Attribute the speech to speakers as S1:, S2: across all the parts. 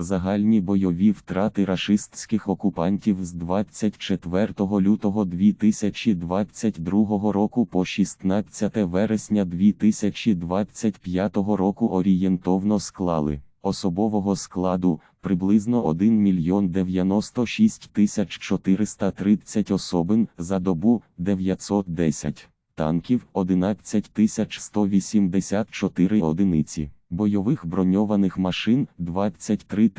S1: Загальні бойові втрати рашистських окупантів з 24 лютого 2022 року по 16 вересня 2025 року орієнтовно склали особового складу приблизно 1 мільйон 96 тисяч 430 особин за добу 910 танків 11 184 одиниці, бойових броньованих машин 23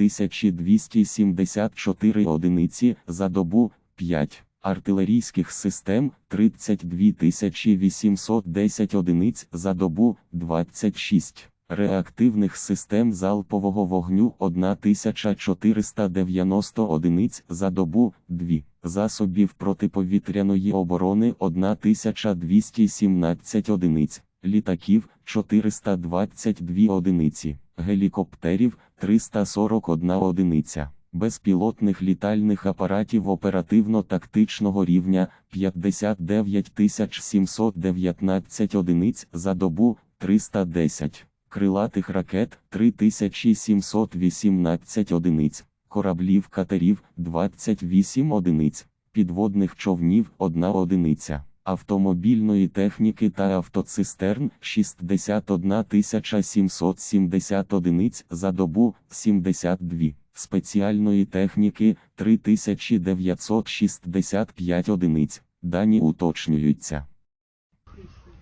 S1: 274 одиниці за добу 5, артилерійських систем 32 810 одиниць за добу 26. Реактивних систем залпового вогню 1490 одиниць за добу 2, засобів протиповітряної оборони 1217 одиниць, літаків 422 одиниці, гелікоптерів 341 одиниця, безпілотних літальних апаратів оперативно-тактичного рівня 59 719 одиниць за добу 310 крилатих ракет 3718 одиниць, кораблів катерів 28 одиниць, підводних човнів 1 одиниця, автомобільної техніки та автоцистерн 61 770 одиниць за добу 72, спеціальної техніки 3965 одиниць, дані уточнюються.